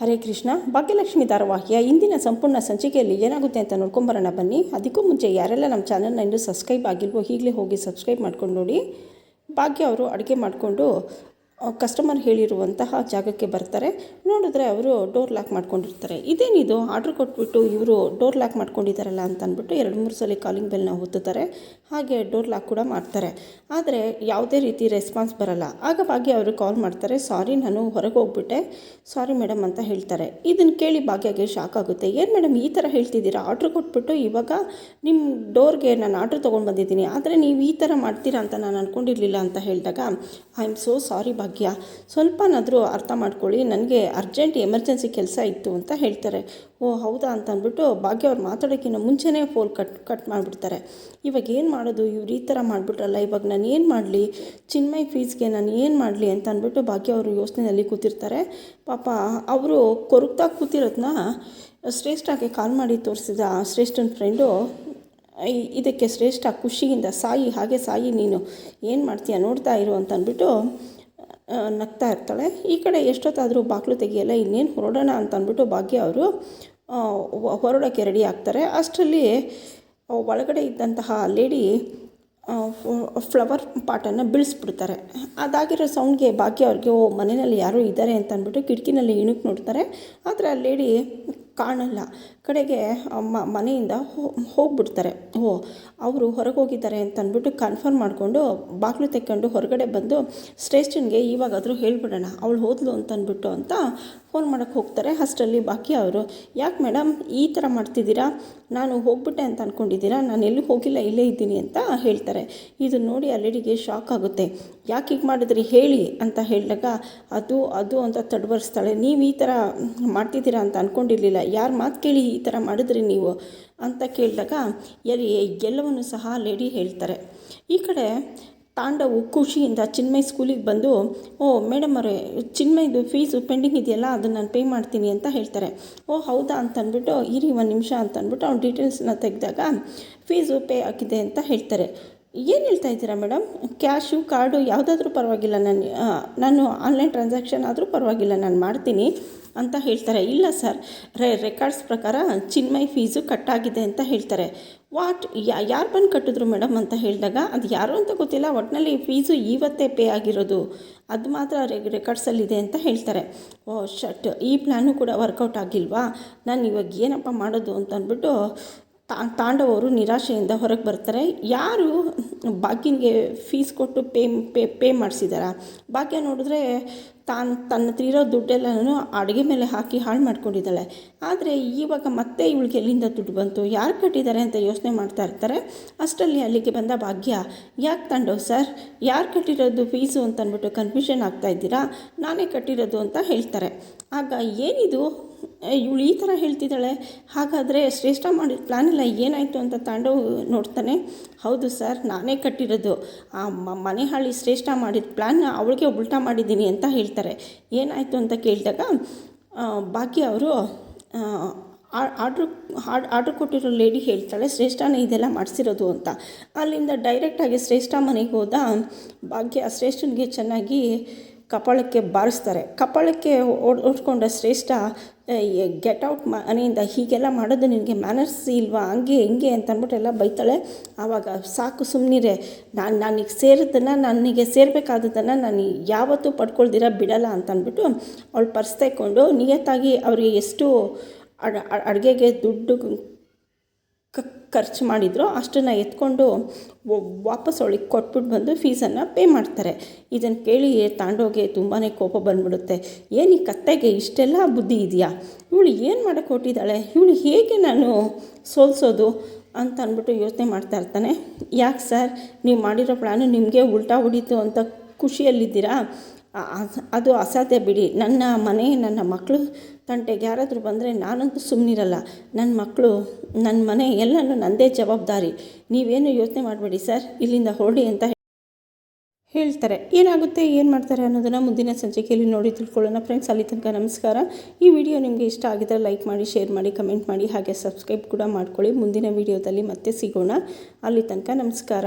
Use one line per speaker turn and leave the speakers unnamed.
ಹರೇ ಕೃಷ್ಣ, ಭಾಗ್ಯಲಕ್ಷ್ಮಿ ಧಾರಾವಾಹಿಯ ಇಂದಿನ ಸಂಪೂರ್ಣ ಸಂಚಿಕೆಯಲ್ಲಿ ಏನಾಗುತ್ತೆ ಅಂತ ನೋಡ್ಕೊಂಬರೋಣ ಬನ್ನಿ. ಅದಕ್ಕೂ ಮುಂಚೆ ಯಾರೆಲ್ಲ ನಮ್ಮ ಚಾನಲ್ನ ಇನ್ನೂ ಸಬ್ಸ್ಕ್ರೈಬ್ ಆಗಿಲ್ವೋ, ಈಗಲೇ ಹೋಗಿ ಸಬ್ಸ್ಕ್ರೈಬ್ ಮಾಡ್ಕೊಂಡು ನೋಡಿ. ಭಾಗ್ಯ ಅವರು ಅಡುಗೆ ಮಾಡಿಕೊಂಡು ಕಸ್ಟಮರ್ ಹೇಳಿರುವಂತಹ ಜಾಗಕ್ಕೆ ಬರ್ತಾರೆ. ನೋಡಿದ್ರೆ ಅವರು ಡೋರ್ ಲಾಕ್ ಮಾಡ್ಕೊಂಡಿರ್ತಾರೆ. ಇದೇನಿದು? ಆರ್ಡ್ರ್ ಕೊಟ್ಬಿಟ್ಟು ಇವರು ಡೋರ್ ಲಾಕ್ ಮಾಡ್ಕೊಂಡಿದ್ದಾರಲ್ಲ ಅಂತ ಅಂದ್ಬಿಟ್ಟು ಎರಡು ಮೂರು ಸಲ ಕಾಲಿಂಗ್ ಬೆಲ್ನ ಒತ್ತುತ್ತಾರೆ. ಹಾಗೆ ಡೋರ್ ಲಾಕ್ ಕೂಡ ಮಾಡ್ತಾರೆ. ಆದರೆ ಯಾವುದೇ ರೀತಿ ರೆಸ್ಪಾನ್ಸ್ ಬರಲ್ಲ. ಆಗ ಭಾಗ್ಯ ಅವರು ಕಾಲ್ ಮಾಡ್ತಾರೆ. ಸಾರಿ ನಾನು ಹೊರಗೆ ಹೋಗ್ಬಿಟ್ಟೆ. ಸಾರಿ ಮೇಡಮ್ ಅಂತ ಹೇಳ್ತಾರೆ. ಇದನ್ನು ಕೇಳಿ ಭಾಗ್ಯಗೆ ಶಾಕ್ ಆಗುತ್ತೆ. ಏನು ಮೇಡಮ್ ಈ ಥರ ಹೇಳ್ತಿದ್ದೀರಾ? ಆರ್ಡ್ರ್ ಕೊಟ್ಬಿಟ್ಟು ಇವಾಗ ನಿಮ್ಮ ಡೋರ್ಗೆ ನಾನು ಆರ್ಡ್ರ್ ತೊಗೊಂಡು ಬಂದಿದ್ದೀನಿ. ಆದರೆ ನೀವು ಈ ಥರ ಮಾಡ್ತೀರಾ ಅಂತ ನಾನು ಅಂದ್ಕೊಂಡಿರಲಿಲ್ಲ ಅಂತ ಹೇಳಿದಾಗ ಐ ಆಮ್ ಸೋ ಸಾರಿ ಭಾಗ್ಯ. ಸ್ವಲ್ಪನಾದರೂ ಅರ್ಥ ಮಾಡ್ಕೊಳ್ಳಿ, ನನಗೆ ಅರ್ಜೆಂಟ್ ಎಮರ್ಜೆನ್ಸಿ ಕೆಲಸ ಇತ್ತು ಅಂತ ಹೇಳ್ತಾರೆ. ಓ, ಹೌದಾ ಅಂತ ಅಂದ್ಬಿಟ್ಟು ಭಾಗ್ಯ ಅವ್ರು ಮಾತಾಡೋಕ್ಕಿಂತ ಮುಂಚೆನೇ ಫೋನ್ ಕಟ್ ಕಟ್ ಮಾಡಿಬಿಡ್ತಾರೆ. ಇವಾಗ ಏನು ಮಾಡೋದು? ಇವ್ರು ಈ ಥರ ಮಾಡಿಬಿಟ್ರಲ್ಲ, ಇವಾಗ ನಾನು ಏನು ಮಾಡಲಿ? ಚಿನ್ಮಯ್ ಫೀಸ್ಗೆ ನಾನು ಏನು ಮಾಡಲಿ ಅಂತ ಅಂದ್ಬಿಟ್ಟು ಭಾಗ್ಯ ಅವರು ಯೋಚನೆಯಲ್ಲಿ ಕೂತಿರ್ತಾರೆ. ಪಾಪ, ಅವರು ಕೊರಗ್ತಾ ಕೂತಿರೋದನ್ನ ಶ್ರೇಷ್ಠಗೆ ಕಾಲ್ ಮಾಡಿ ತೋರಿಸಿದ ಶ್ರೇಷ್ಠನ ಫ್ರೆಂಡು ಇದಕ್ಕೆ ಶ್ರೇಷ್ಠ ಖುಷಿಯಿಂದ ಸಾಯಿ, ಹಾಗೆ ಸಾಯಿ ನೀನು. ಏನು ಮಾಡ್ತೀಯ? ನೋಡ್ತಾ ಇರು ಅಂತ ಅಂದ್ಬಿಟ್ಟು ನಗ್ತಾ ಇರ್ತಾಳೆ. ಈ ಕಡೆ ಎಷ್ಟೊತ್ತಾದರೂ ಬಾಗಿಲು ತೆಗಿಯಲ್ಲ, ಇನ್ನೇನು ಹೊರಡೋಣ ಅಂತ ಅಂದ್ಬಿಟ್ಟು ಭಾಗ್ಯ ಅವರು ಹೊರಡೋಕ್ಕೆ ರೆಡಿ ಆಗ್ತಾರೆ. ಅಷ್ಟರಲ್ಲಿ ಒಳಗಡೆ ಇದ್ದಂತಹ ಲೇಡಿ ಫ್ಲವರ್ ಪಾಟನ್ನು ಬೀಳಿಸ್ಬಿಡ್ತಾರೆ. ಅದಾಗಿರೋ ಸೌಂಡ್ಗೆ ಭಾಗ್ಯ ಅವ್ರಿಗೆ, ಓ, ಮನೆಯಲ್ಲಿ ಯಾರೋ ಇದ್ದಾರೆ ಅಂತ ಅಂದ್ಬಿಟ್ಟು ಕಿಟಕಿನಲ್ಲಿ ಇಣುಕ್ ನೋಡ್ತಾರೆ. ಆದರೆ ಆ ಲೇಡಿ ಕಾಣಲ್ಲ. ಕಡೆಗೆ ಮನೆಯಿಂದ ಹೋಗ್ಬಿಡ್ತಾರೆ. ಓ, ಅವರು ಹೊರಗೆ ಹೋಗಿದ್ದಾರೆ ಅಂತ ಅಂದ್ಬಿಟ್ಟು ಕನ್ಫರ್ಮ್ ಮಾಡಿಕೊಂಡು ಬಾಗಿಲು ತೆಕ್ಕೊಂಡು ಹೊರಗಡೆ ಬಂದು ಸ್ಟೇಷನ್ಗೆ ಇವಾಗಾದರೂ ಹೇಳಿಬಿಡೋಣ, ಅವಳು ಹೋದ್ಲು ಅಂತ ಅಂದ್ಬಿಟ್ಟು ಅಂತ ಫೋನ್ ಮಾಡೋಕ್ಕೆ ಹೋಗ್ತಾರೆ ಅಷ್ಟರಲ್ಲಿ ಬಾಕಿ ಅವರು. ಯಾಕೆ ಮೇಡಮ್ ಈ ಥರ ಮಾಡ್ತಿದ್ದೀರಾ? ನಾನು ಹೋಗ್ಬಿಟ್ಟೆ ಅಂತ ಅಂದ್ಕೊಂಡಿದ್ದೀರಾ ನಾನು ಎಲ್ಲೂ ಹೋಗಿಲ್ಲ, ಇಲ್ಲೇ ಇದ್ದೀನಿ ಅಂತ ಹೇಳ್ತಾರೆ. ಇದು ನೋಡಿ ಆ ಲೇಡಿಗೆ ಶಾಕ್ ಆಗುತ್ತೆ. ಯಾಕೆ ಹೀಗೆ ಮಾಡಿದ್ರಿ? ಹೇಳಿ ಅಂತ ಹೇಳಿದಾಗ, ಅದು ಅದು ಅಂತ ತಡವರಿಸ್ತಾಳೆ ನೀವು ಈ ಥರ ಮಾಡ್ತಿದ್ದೀರಾ ಅಂತ ಅಂದ್ಕೊಂಡಿರಲಿಲ್ಲ ಯಾರು ಮಾತು ಕೇಳಿ ಈ ಥರ ಮಾಡಿದ್ರಿ ನೀವು? ಅಂತ ಕೇಳಿದಾಗ, ಎಲ್ಲಿ ಎಲ್ಲವನ್ನು ಸಹ ಲೇಡಿ ಹೇಳ್ತಾರೆ. ಈ ಕಡೆ ತಾಂಡವು ಖುಷಿಯಿಂದ ಚಿನ್ಮಯ್ ಸ್ಕೂಲಿಗೆ ಬಂದು, ಓ ಮೇಡಮ್ ಅವರೇ, ಚಿನ್ಮಯ್ದು ಫೀಸು ಪೆಂಡಿಂಗ್ ಇದೆಯಲ್ಲ, ಅದನ್ನು ನಾನು ಪೇ ಮಾಡ್ತೀನಿ ಅಂತ ಹೇಳ್ತಾರೆ. ಓ, ಹೌದಾ? ಅಂತ ಅಂದ್ಬಿಟ್ಟು, ಇರಿ ಒಂದು ನಿಮಿಷ ಅಂತ ಅಂದ್ಬಿಟ್ಟು ಅವ್ನ ಡೀಟೇಲ್ಸ್ನ ತೆಗೆದಾಗ ಫೀಸು ಪೇ ಆಗಿದೆ ಅಂತ ಹೇಳ್ತಾರೆ. ಏನು ಹೇಳ್ತಾ ಇದ್ದೀರಾ ಮೇಡಮ್? ಕ್ಯಾಶು, ಕಾರ್ಡು ಯಾವುದಾದ್ರೂ ಪರವಾಗಿಲ್ಲ. ನಾನು ನಾನು ಆನ್ಲೈನ್ ಟ್ರಾನ್ಸಾಕ್ಷನ್ ಆದರೂ ಪರವಾಗಿಲ್ಲ. ನಾನು ಮಾಡ್ತೀನಿ ಅಂತ ಹೇಳ್ತಾರೆ. ಇಲ್ಲ ಸರ್, ರೇ, ರೆಕಾರ್ಡ್ಸ್ ಪ್ರಕಾರ ಚಿನ್ಮಯ್ ಫೀಸು ಕಟ್ಟಾಗಿದೆ ಅಂತ ಹೇಳ್ತಾರೆ. ವಾಟ್ ಯಾರು ಬಂದು ಕಟ್ಟಿದ್ರು ಮೇಡಮ್ ಅಂತ ಹೇಳಿದಾಗ, ಅದು ಯಾರು ಅಂತ ಗೊತ್ತಿಲ್ಲ. ಒಟ್ಟಿನಲ್ಲಿ ಫೀಸು ಇವತ್ತೇ ಪೇ ಆಗಿರೋದು. ಅದು ಮಾತ್ರ ರೆಕಾರ್ಡ್ಸಲ್ಲಿದೆ ಅಂತ ಹೇಳ್ತಾರೆ. ಓ, ಶಟ್, ಈ ಪ್ಲ್ಯಾನು ಕೂಡ ವರ್ಕೌಟ್ ಆಗಿಲ್ವಾ? ನಾನು ಇವಾಗ ಏನಪ್ಪ ಮಾಡೋದು ಅಂತ ಅಂದ್ಬಿಟ್ಟು ತಾ ತಾಂಡವರು ನಿರಾಶೆಯಿಂದ ಹೊರಗೆ ಬರ್ತಾರೆ. ಯಾರು ಭಾಗ್ಯನಿಗೆ ಫೀಸ್ ಕೊಟ್ಟು ಪೇ ಪೇ ಪೇ ಮಾಡಿಸಿದಾರ? ಭಾಗ್ಯ ನೋಡಿದ್ರೆ ತಾನು ತನ್ನ ಇರೋ ದುಡ್ಡೆಲ್ಲನೂ ಅಡುಗೆ ಮೇಲೆ ಹಾಕಿ ಹಾಳು ಮಾಡ್ಕೊಂಡಿದ್ದಾಳೆ. ಆದರೆ ಇವಾಗ ಮತ್ತೆ ಇವಳಿಗೆ ಎಲ್ಲಿಂದ ದುಡ್ಡು ಬಂತು? ಯಾರು ಕಟ್ಟಿದ್ದಾರೆ ಅಂತ ಯೋಚನೆ ಮಾಡ್ತಾ ಇರ್ತಾರೆ. ಅಷ್ಟರಲ್ಲಿ ಅಲ್ಲಿಗೆ ಬಂದ ಭಾಗ್ಯ, ಯಾಕೆ ತಂಡವ್ ಸರ್? ಯಾರು ಕಟ್ಟಿರೋದು ಫೀಸು ಅಂತ ಅಂದ್ಬಿಟ್ಟು ಕನ್ಫ್ಯೂಷನ್ ಆಗ್ತಾ ಇದ್ದೀರಾ? ನಾನೇ ಕಟ್ಟಿರೋದು ಅಂತ ಹೇಳ್ತಾರೆ. ಆಗ ಏನಿದು? ಇವಳು ಈ ಥರ ಹೇಳ್ತಿದ್ದಾಳೆ. ಹಾಗಾದರೆ ಶ್ರೇಷ್ಠ ಮಾಡಿದ ಪ್ಲ್ಯಾನೆಲ್ಲ ಏನಾಯಿತು ಅಂತ ತಾಂಡವ್ ನೋಡ್ತಾನೆ. ಹೌದು ಸರ್ ನಾನೇ ಕಟ್ಟಿರೋದು. ಆ ಮನೆ ಹಾಳಿ ಶ್ರೇಷ್ಠ ಮಾಡಿದ ಪ್ಲ್ಯಾನ್ ಅವಳಿಗೆ ಉಲ್ಟಾ ಮಾಡಿದ್ದೀನಿ ಅಂತ ಹೇಳ್ತಾರೆ. ಏನಾಯಿತು ಅಂತ ಕೇಳಿದಾಗ ಬಾಕಿ ಅವರು ಆರ್ಡ್ರ್ ಆರ್ಡ್ರ್ ಕೊಟ್ಟಿರೋ ಲೇಡಿ ಹೇಳ್ತಾಳೆ, ಶ್ರೇಷ್ಠನೇ ಇದೆಲ್ಲ ಮಾಡಿಸಿರೋದು ಅಂತ. ಅಲ್ಲಿಂದ ಡೈರೆಕ್ಟಾಗಿ ಶ್ರೇಷ್ಠ ಮನೆಗೆ ಹೋದ, ಭಾಗ್ಯ ಶ್ರೇಷ್ಠನಿಗೆ ಚೆನ್ನಾಗಿ ಕಪಾಳಕ್ಕೆ ಬಾರಿಸ್ತಾರೆ. ಕಪಾಳಕ್ಕೆ ಓಡ್ಕೊಂಡ ಶ್ರೇಷ್ಠ ಗೆಟ್ ಔಟ್ ಮನೆಯಿಂದ ಹೀಗೆಲ್ಲ ಮಾಡೋದು ನಿನಗೆ ಮ್ಯಾನರ್ಸ್ ಇಲ್ವಾ? ಹಂಗೆ, ಹಿಂಗೆ ಅಂತ ಅಂದ್ಬಿಟ್ಟು ಎಲ್ಲ ಬೈತಾಳೆ. ಆವಾಗ ಸಾಕು ಸುಮ್ಮನಿರೆ ನಾನು ನನಗೆ ಸೇರಿದ್ದನ್ನು ನನಗೆ ಸೇರಬೇಕಾದದ್ದನ್ನು ನಾನು ಯಾವತ್ತೂ ಪಡ್ಕೊಳ್ದಿರ, ಬಿಡಲ್ಲ ಅಂತ ಅಂದ್ಬಿಟ್ಟು ಅವಳು ಪರ್ಸ್ ತೆಕ್ಕೊಂಡು ನಿಯತ್ತಾಗಿ ಅವರಿಗೆ ಎಷ್ಟು ಅಡ್, ಅಡುಗೆಗೆ ದುಡ್ಡು ಖರ್ಚು ಮಾಡಿದ್ರು ಅಷ್ಟನ್ನು ಎತ್ಕೊಂಡು ವಾಪಸ್ ಅವಳಿಗೆ ಕೊಟ್ಬಿಟ್ಟು ಬಂದು ಫೀಸನ್ನು ಪೇ ಮಾಡ್ತಾರೆ. ಇದನ್ನು ಕೇಳಿ ತಾಂಡೋಗೆ ತುಂಬಾ ಕೋಪ ಬಂದ್ಬಿಡುತ್ತೆ. ಏನು ಈ ಕತ್ತೆಗೆ ಇಷ್ಟೆಲ್ಲ ಬುದ್ಧಿ ಇದೆಯಾ? ಇವಳು ಏನು ಮಾಡೋಕ್ಕೆ ಹೊಟ್ಟಿದ್ದಾಳೆ ಇವಳು ಹೇಗೆ ನಾನು ಸೋಲ್ಸೋದು ಅಂತ ಅಂದ್ಬಿಟ್ಟು ಯೋಚನೆ ಮಾಡ್ತಾ ಇರ್ತಾನೆ. ಯಾಕೆ ಸರ್? ನೀವು ಮಾಡಿರೋ ಪ್ಲ್ಯಾನು ನಿಮಗೆ ಉಲ್ಟಾ ಹೊಡೀತು ಅಂತ ಖುಷಿಯಲ್ಲಿದ್ದೀರಾ? ಅದು ಅಸಾಧ್ಯ ಬಿಡಿ. ನನ್ನ ಮನೆ, ನನ್ನ ಮಕ್ಕಳು ತಂಟೆಗೆ ಯಾರಾದರೂ ಬಂದರೆ ನಾನಂತೂ ಸುಮ್ಮನಿರಲ್ಲ ನನ್ನ ಮಕ್ಕಳು ನನ್ನ ಮನೆ ಎಲ್ಲನೂ ನನ್ನದೇ ಜವಾಬ್ದಾರಿ. ನೀವೇನು ಯೋಚನೆ ಮಾಡಬೇಡಿ ಸರ್, ಇಲ್ಲಿಂದ ಹೊರಡಿ ಅಂತ ಹೇಳ್ತಾರೆ. ಏನಾಗುತ್ತೆ, ಏನು ಮಾಡ್ತಾರೆ ಅನ್ನೋದನ್ನು ಮುಂದಿನ ಸಂಚಿಕೆಯಲ್ಲಿ ನೋಡಿ ತಿಳ್ಕೊಳ್ಳೋಣ. ಫ್ರೆಂಡ್ಸ್ ಅಲ್ಲಿ ತನಕ ನಮಸ್ಕಾರ. ಈ ವಿಡಿಯೋ ನಿಮಗೆ ಇಷ್ಟ ಆಗಿದ್ರೆ ಲೈಕ್ ಮಾಡಿ, ಶೇರ್ ಮಾಡಿ, ಕಮೆಂಟ್ ಮಾಡಿ, ಹಾಗೆ ಸಬ್ಸ್ಕ್ರೈಬ್ ಕೂಡ ಮಾಡ್ಕೊಳ್ಳಿ. ಮುಂದಿನ ವಿಡಿಯೋದಲ್ಲಿ ಮತ್ತೆ ಸಿಗೋಣ. ಅಲ್ಲಿ ತನಕ ನಮಸ್ಕಾರ.